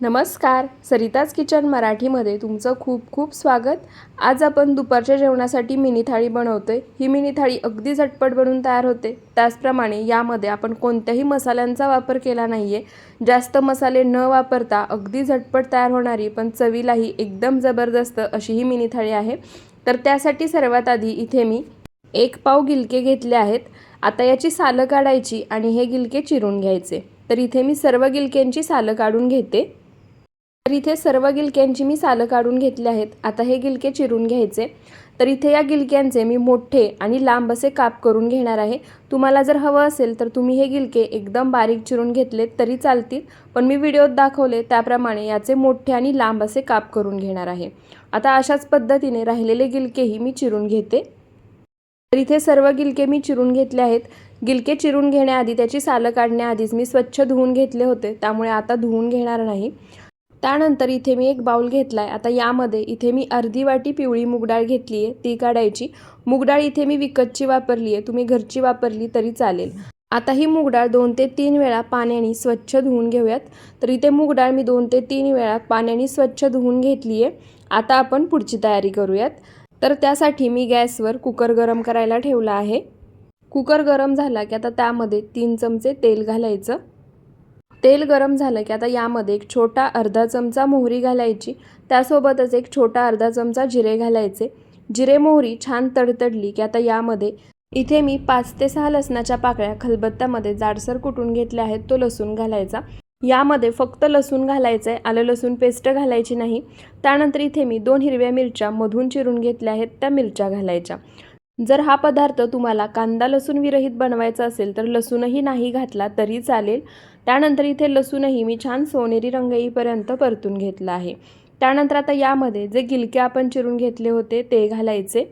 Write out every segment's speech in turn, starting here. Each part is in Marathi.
नमस्कार. सरिताज किचन मराठीमध्ये तुमचं खूप खूप स्वागत. आज आपण दुपारच्या जेवणासाठी मिनी थाळी बनवतोय. ही मिनी थाळी अगदी झटपट बनून तयार होते. त्याचप्रमाणे यामध्ये आपण कोणत्याही मसाल्यांचा वापर केला नाही आहे जास्त मसाले न वापरता अगदी झटपट तयार होणारी पण चवीलाही एकदम जबरदस्त अशी ही मिनी थाळी आहे. तर त्यासाठी सर्वात आधी इथे मी एक पाव गिलके घेतले आहेत. आता याची सालं काढायची आणि हे गिलके चिरून घ्यायचे. तर इथे मी सर्व गिलक्यांची सालं काढून घेते. तर इथे सर्व गिलक्यांची मी सालं काढून घेतले आहेत. आता हे गिलके चिरून घ्यायचे. तर इथे या गिलक्यांचे मी मोठे आणि लांब असे काप करून घेणार आहे. तुम्हाला जर हवं असेल तर तुम्ही हे गिलके एकदम बारीक चिरून घेतलेत तरी चालतील पण मी व्हिडिओत दाखवले त्याप्रमाणे याचे मोठे आणि लांब असे काप करून घेणार आहे. आता अशाच पद्धतीने राहिलेले गिलकेही मी चिरून घेते. तर इथे सर्व गिलके मी चिरून घेतले आहेत. गिलके चिरून घेण्याआधी त्याची सालं काढण्याआधीच मी स्वच्छ धुवून घेतले होते. त्यामुळे आता धुवून घेणार नाही. त्यानंतर इथे मी एक बाउल घेतला आहे आता यामध्ये इथे मी अर्धी वाटी पिवळी मुगडाळ घेतली आहे ती काढायची. मुगडाळ इथे मी विकतची वापरली आहे तुम्ही घरची वापरली तरी चालेल. आता ही मुगडाळ दोन ते तीन वेळा पाण्याने स्वच्छ धुवून घेऊयात. तर इथे मुगडाळ मी दोन ते तीन वेळा पाण्याने स्वच्छ धुवून घेतली आहे आता आपण पुढची तयारी करूयात. तर त्यासाठी मी गॅसवर कुकर गरम करायला ठेवला आहे. कुकर गरम झाला की आता त्यामध्ये तीन चमचे तेल घालायचं. तेल गरम झालं की आता यामध्ये एक छोटा अर्धा चमचा मोहरी घालायची. त्यासोबतच एक छोटा अर्धा चमचा जिरे घालायचे. जिरे मोहरी छान तडतडली की आता यामध्ये इथे मी पाच ते सहा लसणाच्या पाकळ्या खलबत्त्यामध्ये जाडसर कुटून घेतल्या आहेत तो लसूण घालायचा. यामध्ये फक्त लसूण घालायचं आहे आलं लसूण पेस्ट घालायची नाही. त्यानंतर इथे मी दोन हिरव्या मिरच्या मधून चिरून घेतल्या आहेत त्या मिरच्या घालायच्या. जर हा पदार्थ तुम्हाला कांदा लसूण विरहित बनवायचा असेल तर लसूणही नाही घातला तरी चालेल. त्यानंतर इथे लसूणही मी छान सोनेरी रंग येईपर्यंत परतून घेतला आहे. त्यानंतर आता यामध्ये जे गिलके आपण चिरून घेतले होते ते घालायचे.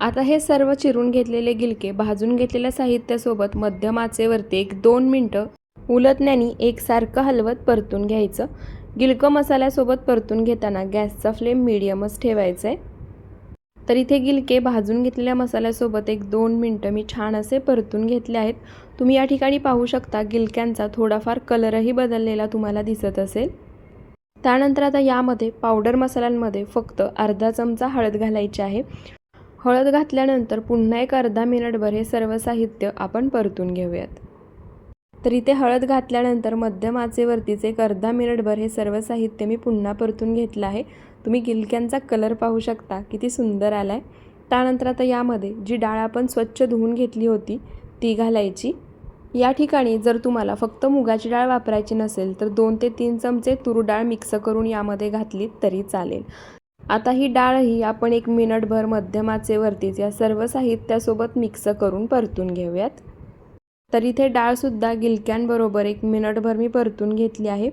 आता हे सर्व चिरून घेतलेले गिलके भाजून घेतलेल्या साहित्यासोबत मध्यम आचेवरती एक दोन मिनटं उलटण्याने एकसारखं हलवत परतून घ्यायचं. गिलकं मसाल्यासोबत परतून घेताना गॅसचा फ्लेम मिडियमच ठेवायचा आहे तर इथे गिलके भाजून घेतलेल्या मसाल्यासोबत एक दोन मिनटं मी छान असे परतून घेतले आहेत. तुम्ही या ठिकाणी पाहू शकता गिलक्यांचा थोडाफार कलरही बदललेला तुम्हाला दिसत असेल. त्यानंतर आता यामध्ये पावडर मसाल्यांमध्ये फक्त अर्धा चमचा हळद घालायची आहे. हळद घातल्यानंतर पुन्हा एक अर्धा मिनिटभर हे सर्व साहित्य आपण परतून घेऊयात. तर इथे हळद घातल्यानंतर मध्यम आचेवरतीच एक अर्धा मिनिटभर हे सर्व साहित्य मी पुन्हा परतून घेतलं आहे. तुम्ही गिलक्यांचा कलर पाहू शकता किती सुंदर आला आहे त्यानंतर आता यामध्ये जी डाळ आपण स्वच्छ धुवून घेतली होती ती घालायची. या ठिकाणी जर तुम्हाला फक्त मुगाची डाळ वापरायची नसेल तर दोन ते तीन चमचे तूर डाळ मिक्स करून यामध्ये घातली तरी चालेल. आता ही डाळ ही आपण एक मिनिटभर मध्यमाचेवरतीच या सर्व साहित्यासोबत मिक्स करून परतून घेऊयात. तर इथे डाळसुद्धा गिलक्यांबरोबर एक मिनटभर मी परतून घेतली आहे.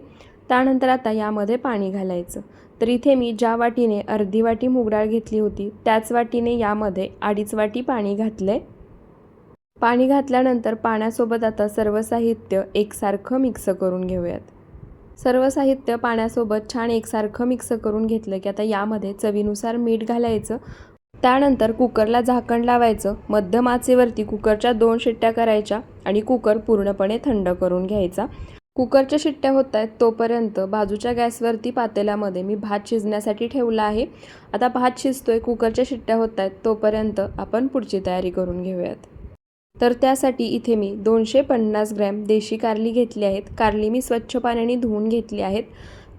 त्यानंतर आता यामध्ये पाणी घालायचं. तर इथे मी ज्या वाटीने अर्धी वाटी मुगडाळ घेतली होती त्याच वाटीने यामध्ये अडीच वाटी पाणी घातलं आहे पाणी घातल्यानंतर पाण्यासोबत आता सर्व साहित्य एकसारखं मिक्स करून घेऊयात. सर्व साहित्य पाण्यासोबत छान एकसारखं मिक्स करून घेतलं की आता यामध्ये चवीनुसार मीठ घालायचं. त्यानंतर कुकरला झाकण लावायचं मध्यम आचेवरती कुकरच्या दोन शिट्ट्या करायच्या आणि कुकर पूर्णपणे थंड करून घ्यायचा. कुकरच्या शिट्ट्या होत आहेत तोपर्यंत बाजूच्या गॅसवरती पातेल्यामध्ये मी भात शिजण्यासाठी ठेवला आहे. आता भात शिजतोय कुकरच्या शिट्ट्या होत आहेत तोपर्यंत आपण पुढची तयारी करून घेऊयात. तर त्यासाठी इथे मी दोनशे पन्नास ग्रॅम देशी कारली घेतली आहेत. कारली मी स्वच्छ पाण्याने धुवून घेतली आहेत.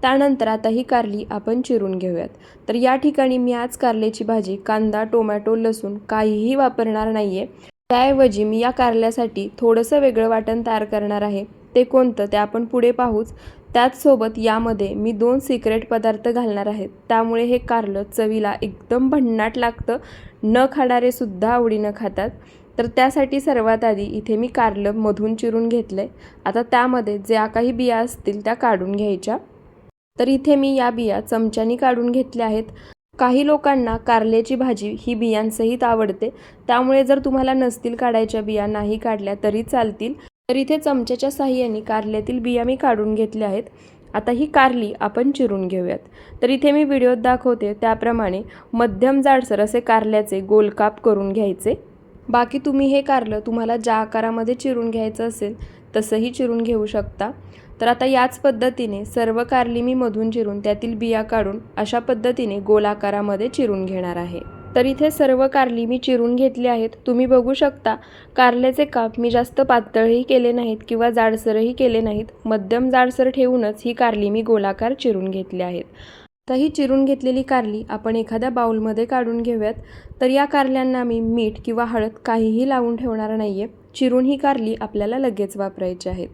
त्यानंतर आता ही कारली आपण चिरून घेऊयात. तर या ठिकाणी मी आज कारल्याची भाजी कांदा टोमॅटो लसूण काहीही वापरणार नाही आहे त्याऐवजी मी या कारल्यासाठी थोडंसं वेगळं वाटण तयार करणार आहे. ते कोणतं ते आपण पुढे पाहूच. त्याचसोबत यामध्ये मी दोन सिक्रेट पदार्थ घालणार आहेत त्यामुळे हे कारलं चवीला एकदम भन्नाट लागतं. न खाणारे सुद्धा आवडीनं खातात. तर त्यासाठी सर्वात आधी इथे मी कारलं मधून चिरून घेतलं आहे आता त्यामध्ये ज्या काही बिया असतील त्या काढून घ्यायच्या. तर इथे मी या बिया चमच्यानी काढून घेतल्या आहेत. काही लोकांना कारल्याची भाजी ही बियांसहित आवडते. त्यामुळे जर तुम्हाला नसतील काढायच्या बिया नाही काढल्या तरी चालतील. तर इथे चमच्याच्या साह्याने कारल्यातील बिया मी काढून घेतल्या आहेत. आता ही कारली आपण चिरून घेऊयात. तर इथे मी व्हिडिओत दाखवते. त्याप्रमाणे मध्यम जाडसर असे कारल्याचे गोलकाप करून घ्यायचे. बाकी तुम्ही हे कारलं तुम्हाला ज्या आकारामध्ये चिरून घ्यायचं असेल तसंही चिरून घेऊ शकता. तर आता याच पद्धतीने सर्व कारली मी मधून चिरून त्यातील बिया काढून अशा पद्धतीने गोल आकारामध्ये चिरून घेणार आहे. तर इथे सर्व कारली मी चिरून घेतली आहेत. तुम्ही बघू शकता कारल्याचे काप मी जास्त पातळही केले नाहीत किंवा जाडसरही केले नाहीत. मध्यम जाडसर ठेवूनच ही कारली मी गोलाकार चिरून घेतली आहेत. तर ही चिरून घेतलेली कारली आपण एखाद्या बाउलमध्ये काढून घेऊयात. तर या कारल्यांना मी मीठ किंवा हळद काहीही लावून ठेवणार नाही आहे चिरून ही कारली आपल्याला लगेच वापरायची आहेत.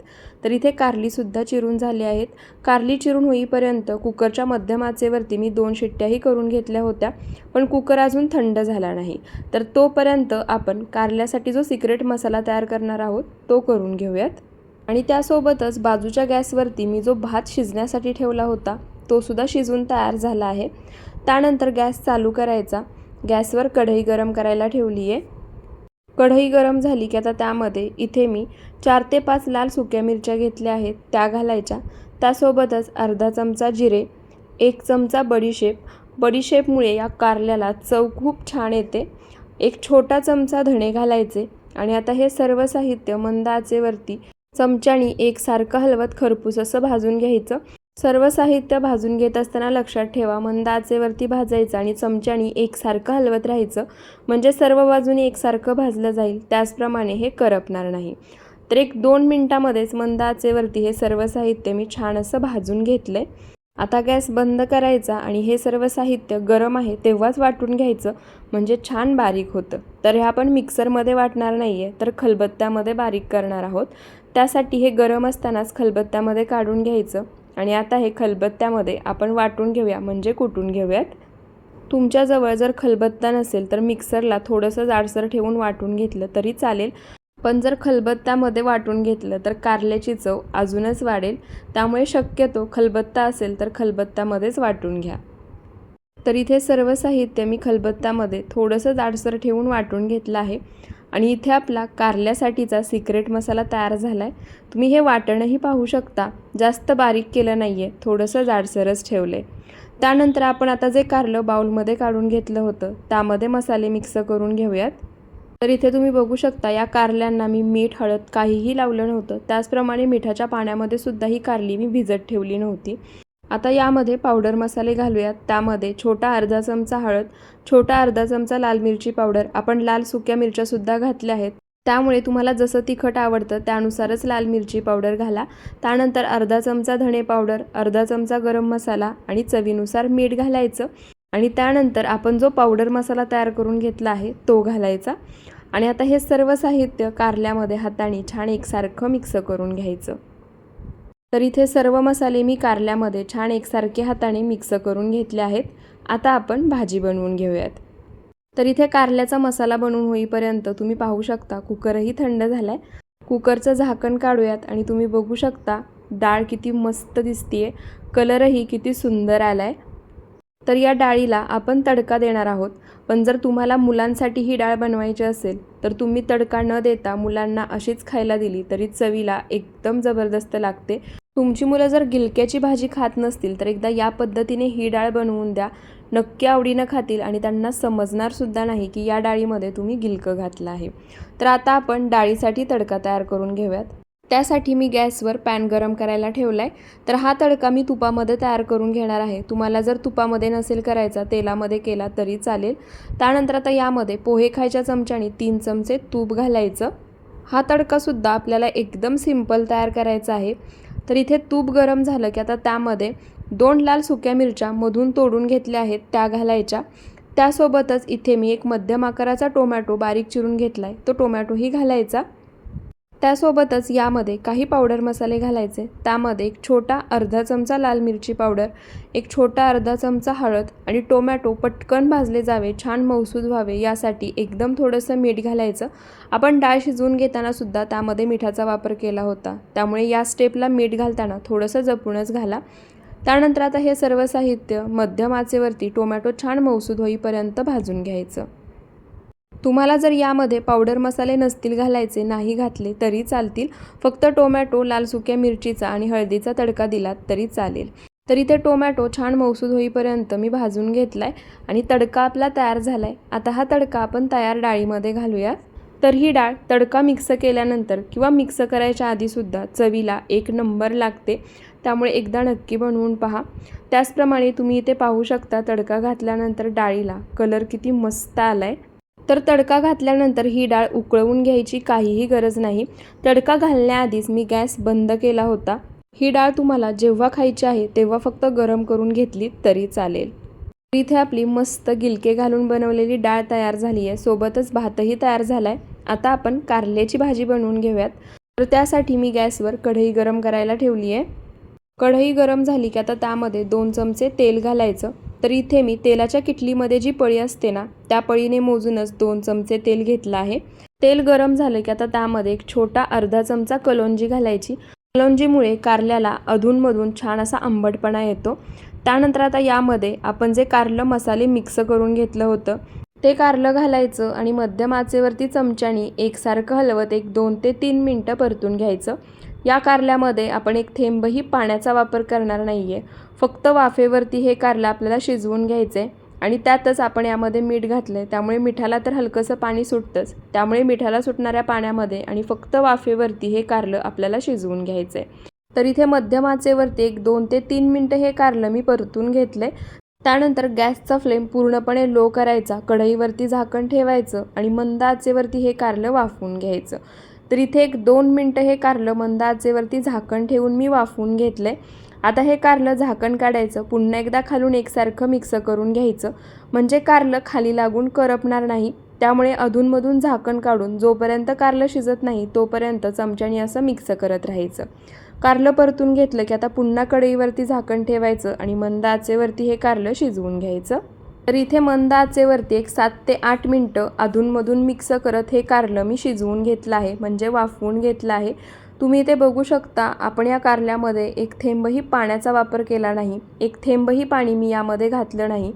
तर इथे कारलीसुद्धा चिरून झाली आहेत. कारली चिरून होईपर्यंत कुकरच्या मध्यम आचेवरती मी दोन शिट्ट्याही करून घेतल्या होत्या पण कुकर अजून थंड झाला नाही. तर तोपर्यंत आपण कारल्यासाठी जो सिक्रेट मसाला तयार करणार आहोत तो करून घेऊयात. आणि त्यासोबतच बाजूच्या गॅसवरती मी जो भात शिजण्यासाठी ठेवला होता तो सुद्धा शिजून तयार झाला आहे. त्यानंतर गॅस चालू करायचा. गॅसवर कढई गरम करायला ठेवली आहे कढई गरम झाली की आता त्यामध्ये इथे मी चार ते पाच लाल सुक्या मिरच्या घेतल्या आहेत. त्या घालायच्या. त्यासोबतच अर्धा चमचा जिरे एक चमचा बडीशेप बडीशेपमुळे या कारल्याला चव खूप छान येते. एक छोटा चमचा धणे घालायचे आणि आता हे सर्व साहित्य मंद आचेवरती चमच्यानी एकसारखं हलवत खरपूस असं भाजून घ्यायचं. सर्व साहित्य भाजून घेत असताना लक्षात ठेवा मंद आचेवरती भाजायचं आणि चमच्यानी एकसारखं हलवत राहायचं म्हणजे सर्व बाजूने एकसारखं भाजलं जाईल. त्याचप्रमाणे हे करपणार नाही. तर एक दोन मिनटामध्येच मंद आचेवरती हे सर्व साहित्य मी छान असं भाजून घेतलं आहे आता गॅस बंद करायचा आणि हे सर्व साहित्य गरम आहे तेव्हाच वाटून घ्यायचं म्हणजे छान बारीक होतं. तर हे आपण मिक्सरमध्ये वाटणार नाही आहे तर खलबत्त्यामध्ये बारीक करणार आहोत. त्यासाठी हे गरम असतानाच खलबत्त्यामध्ये काढून घ्यायचं. आणि आता हे खलबत्त्यामध्ये आपण वाटून घेऊया म्हणजे कुटून घेऊयात. तुमच्याजवळ जर खलबत्ता नसेल तर मिक्सरला थोडंसं जाडसर ठेवून वाटून घेतलं तरी चालेल. पण जर खलबत्त्यामध्ये वाटून घेतलं तर कारल्याची चव अजूनच वाढेल. त्यामुळे शक्यतो खलबत्ता असेल तर खलबत्त्यामध्येच वाटून घ्या. तर इथे सर्व साहित्य मी खलबत्त्यामध्ये थोडंसं जाडसर ठेवून वाटून घेतलं आहे. आणि इथे आपला कारल्यासाठीचा सिक्रेट मसाला तयार झाला आहे तुम्ही हे वाटणंही पाहू शकता. जास्त बारीक केलं नाही आहे थोडंसं जाडसरच ठेवलं आहे त्यानंतर आपण आता जे कारलं बाउलमध्ये काढून घेतलं होतं त्यामध्ये मसाले मिक्स करून घेऊयात. तर इथे तुम्ही बघू शकता या कारल्यांना मी मीठ हळद काहीही लावलं नव्हतं. त्याचप्रमाणे मिठाच्या पाण्यामध्ये सुद्धा ही कारली मी भिजत ठेवली नव्हती. आता यामध्ये पावडर मसाले घालूयात. त्यामध्ये छोटा अर्धा चमचा हळद छोटा अर्धा चमचा लाल मिरची पावडर आपण लाल सुक्या मिरच्यासुद्धा घातल्या आहेत. त्यामुळे तुम्हाला जसं तिखट आवडतं त्यानुसारच लाल मिरची पावडर घाला. त्यानंतर अर्धा चमचा धणे पावडर अर्धा चमचा गरम मसाला आणि चवीनुसार मीठ घालायचं. आणि त्यानंतर आपण जो पावडर मसाला तयार करून घेतला आहे तो घालायचा. आणि आता हे सर्व साहित्य कारल्यामध्ये हाताने छान एकसारखं मिक्स करून घ्यायचं. तर इथे सर्व मसाले मी कारल्यामध्ये छान एकसारखे हाताने मिक्स करून घेतले आहेत. आता आपण भाजी बनवून घेऊयात. तर इथे कारल्याचा मसाला बनवून होईपर्यंत तुम्ही पाहू शकता कुकरही थंड झाला आहे कुकरचं झाकण काढूयात आणि तुम्ही बघू शकता डाळ किती मस्त दिसतीये. कलरही किती सुंदर आला आहे तर या डाळीला आपण तडका देणार आहोत. पण जर तुम्हाला मुलांसाठी ही डाळ बनवायची असेल तर तुम्ही तडका न देता मुलांना अशीच खायला दिली तरी चवीला एकदम जबरदस्त लागते. तुमची मुलं जर गिलक्याची भाजी खात नसतील तर एकदा या पद्धतीने ही डाळ बनवून द्या. नक्की आवडीनं खातील आणि त्यांना समजणारसुद्धा नाही की या डाळीमध्ये तुम्ही गिलकं घातलं आहे. तर आता आपण डाळीसाठी तडका तयार करून घेऊयात. त्यासाठी मी गॅसवर पॅन गरम करायला ठेवला आहे तर हा तडका मी तुपामध्ये तयार करून घेणार आहे. तुम्हाला जर तुपामध्ये नसेल करायचा तेलामध्ये केला तरी चालेल. त्यानंतर आता यामध्ये पोहे खायच्या चमच्याने तीन चमचे तूप घालायचं. हा तडकासुद्धा आपल्याला एकदम सिंपल तयार करायचा आहे. तर इथे तूप गरम झालं की आता त्यामध्ये दोन लाल सुक्या मिरच्या मधून तोडून घेतल्या आहेत त्या घालायच्या. त्यासोबतच इथे मी एक मध्यम आकाराचा टोमॅटो बारीक चिरून घेतला आहे तो टोमॅटोही घालायचा. त्यासोबतच यामध्ये काही पावडर मसाले घालायचे. त्यामध्ये एक छोटा अर्धा चमचा लाल मिरची पावडर एक छोटा अर्धा चमचा हळद आणि टोमॅटो पटकन भाजले जावे छान मौसूद व्हावे यासाठी एकदम थोडंसं मीठ घालायचं. आपण डाळ शिजवून घेतानासुद्धा त्यामध्ये मिठाचा वापर केला होता. त्यामुळे या स्टेपला मीठ घालताना थोडंसं जपूनच घाला. त्यानंतर आता हे सर्व साहित्य मध्यम आचेवरती टोमॅटो छान मौसूद होईपर्यंत भाजून घ्यायचं. तुम्हाला जर यामध्ये पावडर मसाले नसतील घालायचे नाही घातले तरी चालतील. फक्त टोमॅटो लाल सुक्या मिरचीचा आणि हळदीचा तडका दिलात तरी चालेल. तर इथे टोमॅटो छान मौसूद होईपर्यंत मी भाजून घेतला आहे आणि तडका आपला तयार झाला आहे आता हा तडका आपण तयार डाळीमध्ये घालूयात. तर ही डाळ तडका मिक्स केल्यानंतर किंवा मिक्स करायच्या आधीसुद्धा चवीला एक नंबर लागते. त्यामुळे एकदा नक्की बनवून पहा. त्याचप्रमाणे तुम्ही इथे पाहू शकता तडका घातल्यानंतर डाळीला कलर किती मस्त आला आहे तर तडका घातल्यानंतर ही डाळ उकळवून घ्यायची काहीही गरज नाही. तडका घालण्याआधीच मी गॅस बंद केला होता. ही डाळ तुम्हाला जेव्हा खायची आहे तेव्हा फक्त गरम करून घेतली तरी चालेल. इथे आपली मस्त गिलके घालून बनवलेली डाळ तयार झाली आहे. सोबतच भातही तयार झाला आहे आता आपण कारल्याची भाजी बनवून घेऊयात. तर त्यासाठी मी गॅसवर कढई गरम करायला ठेवली आहे. कढई गरम झाली की आता त्यामध्ये दोन चमचे तेल घालायचं. तर इथे मी तेलाच्या किटलीमध्ये जी पळी असते ना त्या पळीने मोजूनच दोन चमचे तेल घेतलं आहे. तेल गरम झालं की आता त्यामध्ये एक छोटा अर्धा चमचा कलोंजी घालायची. कलोंजीमुळे कारल्याला अधूनमधून छान असा आंबटपणा येतो. त्यानंतर आता यामध्ये आपण जे कारलं मसाले मिक्स करून घेतलं होतं ते कारलं घालायचं आणि मध्यम आचेवरती चमच्यानी एकसारखं हलवत एक दोन ते तीन मिनटं परतून घ्यायचं. या कारल्यामध्ये आपण एक थेंबही पाण्याचा वापर करणार नाही आहे फक्त वाफेवरती हे कारलं आपल्याला शिजवून घ्यायचं आहे आणि त्यातच आपण यामध्ये मीठ घातलं आहे त्यामुळे मिठाला तर हलकंसं पाणी सुटतंच. त्यामुळे मिठाला सुटणाऱ्या पाण्यामध्ये आणि फक्त वाफेवरती हे कारलं आपल्याला शिजवून घ्यायचं आहे तर इथे मध्यम आचेवरती एक दोन ते तीन मिनटं हे कारलं मी परतून घेतलं त्यानंतर गॅसचा फ्लेम पूर्णपणे लो करायचा कढईवरती झाकण ठेवायचं आणि मंद आचेवरती हे कारलं वाफवून घ्यायचं. तर इथे एक दोन मिनटं हे कारलं मंद आचेवरती झाकण ठेवून मी वाफवून घेतलं आहे आता हे कारलं झाकण काढायचं पुन्हा एकदा खालून एकसारखं मिक्स करून घ्यायचं. म्हणजे कारलं खाली लागून करपणार नाही त्यामुळे अधूनमधून झाकण काढून जोपर्यंत कारलं शिजत नाही तोपर्यंत चमच्याने असं मिक्स करत राहायचं. कारलं परतून घेतलं की आता पुन्हा कढईवरती झाकण ठेवायचं आणि मंद आचेवरती हे कारलं शिजवून घ्यायचं. तर इथे मंद आचेवरती एक सात ते आठ मिनटं अधूनमधून मिक्स करत हे कारलं मी शिजवून घेतलं आहे म्हणजे वाफवून घेतलं आहे. तुम्ही इथे बघू शकता आपण या कारल्यामध्ये एक थेंबही पाण्याचा वापर केला नाही. एक थेंबही पाणी मी यामध्ये घातलं नाही.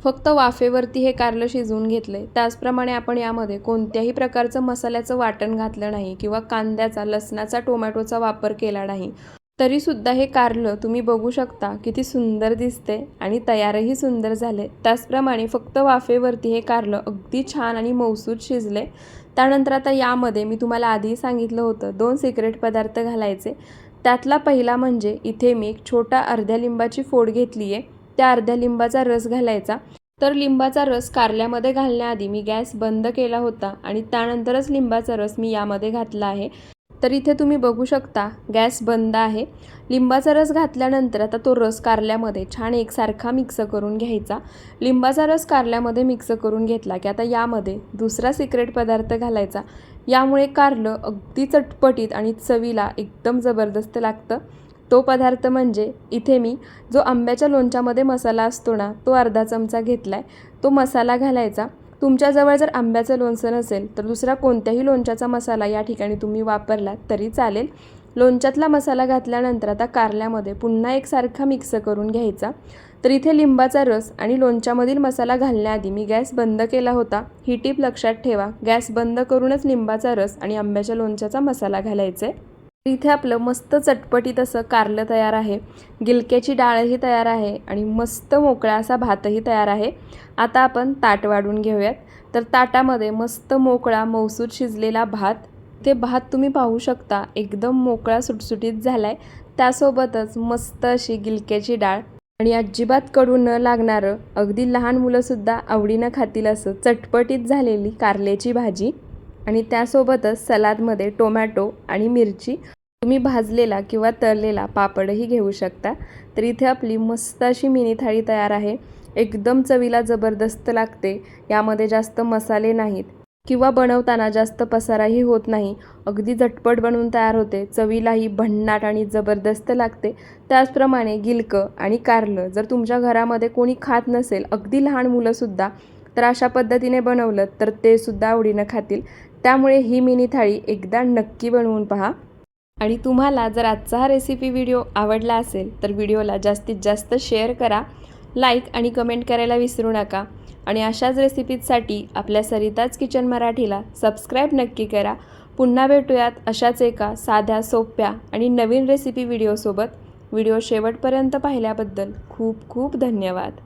फक्त वाफेवरती हे कारलं शिजवून घेतलं त्याचप्रमाणे आपण यामध्ये कोणत्याही प्रकारचं मसाल्याचं वाटण घातलं नाही किंवा कांद्याचा लसणाचा टोमॅटोचा वापर केला नाही. तरीसुद्धा हे कारलं तुम्ही बघू शकता किती सुंदर दिसते आणि तयारही सुंदर झाले. त्याचप्रमाणे फक्त वाफेवरती हे कारलं अगदी छान आणि मौसूद शिजले. त्यानंतर आता यामध्ये मी तुम्हाला आधी सांगितलं होतं दोन सिक्रेट पदार्थ घालायचे. त्यातला पहिला म्हणजे इथे मी एक छोटा अर्ध्या लिंबाची फोड घेतली आहे त्या अर्ध्या लिंबाचा रस घालायचा. तर लिंबाचा रस कारल्यामध्ये घालण्याआधी मी गॅस बंद केला होता आणि त्यानंतरच लिंबाचा रस मी यामध्ये घातला आहे. तर इथे तुम्ही बघू शकता गॅस बंद आहे. लिंबाचा रस घातल्यानंतर आता तो रस कारल्यामध्ये छान एकसारखा मिक्स करून घ्यायचा. लिंबाचा रस कारल्यामध्ये मिक्स करून घेतला की आता यामध्ये दुसरा सिक्रेट पदार्थ घालायचा. यामुळे कारलं अगदी चटपटीत आणि चवीला एकदम जबरदस्त लागतं. तो पदार्थ म्हणजे इथे मी जो आंब्याच्या लोणच्यामध्ये मसाला असतो ना तो अर्धा चमचा घेतला आहे तो मसाला घालायचा. तुमच्याजवळ जर आंब्याचं लोणचं नसेल तर दुसरा कोणत्याही लोणच्याचा मसाला या ठिकाणी तुम्ही वापरला तरी चालेल. लोणच्यातला मसाला घातल्यानंतर आता कारल्यामध्ये पुन्हा एकसारखा मिक्स करून घ्यायचा. तर इथे लिंबाचा रस आणि लोणच्यामधील मसाला घालण्याआधी मी गॅस बंद केला होता. ही टीप लक्षात ठेवा गॅस बंद करूनच लिंबाचा रस आणि आंब्याच्या लोणच्याचा मसाला घालायचा आहे इथे आपलं मस्त चटपटीत असं कारलं तयार आहे. गिलक्याची डाळही तयार आहे आणि मस्त मोकळा असा भातही तयार आहे. आता आपण ताट वाढून घेऊयात. तर ताटामध्ये मस्त मोकळा मौसूद शिजलेला भात. ते भात तुम्ही पाहू शकता एकदम मोकळा सुटसुटीत झाला आहे त्यासोबतच मस्त अशी गिलक्याची डाळ. आणि अजिबात कडू न लागणारं अगदी लहान मुलंसुद्धा आवडीनं खातील असं चटपटीत झालेली कारल्याची भाजी. आणि त्यासोबतच सलादमध्ये टोमॅटो आणि मिरची. तुम्ही भाजलेला किंवा तळलेला पापडही घेऊ शकता. तर इथे आपली मस्त अशी मिनी थाळी तयार आहे. एकदम चवीला जबरदस्त लागते. यामध्ये जास्त मसाले नाहीत. किंवा बनवताना जास्त पसाराही होत नाही. अगदी झटपट बनवून तयार होते. चवीलाही भन्नाट आणि जबरदस्त लागते. त्याचप्रमाणे गिलकं आणि कारलं. जर तुमच्या घरामध्ये कोणी खात नसेल अगदी लहान मुलंसुद्धा तर अशा पद्धतीने बनवलं तर ते सुद्धा आवडीनं खातील. त्यामुळे ही मिनी थाळी एकदा नक्की बनवून पहा. आणि तुम्हाला जर आजचा हा रेसिपी व्हिडिओ आवडला असेल तर व्हिडिओला जास्तीत जास्त शेअर करा लाईक आणि कमेंट करायला विसरू नका. आणि अशाच रेसिपीजसाठी आपल्या सरिताज किचन मराठीला सबस्क्राईब नक्की करा. पुन्हा भेटूयात अशाच एका साध्या सोप्या आणि नवीन रेसिपी व्हिडिओसोबत व्हिडिओ शेवटपर्यंत पाहिल्याबद्दल खूप खूप धन्यवाद.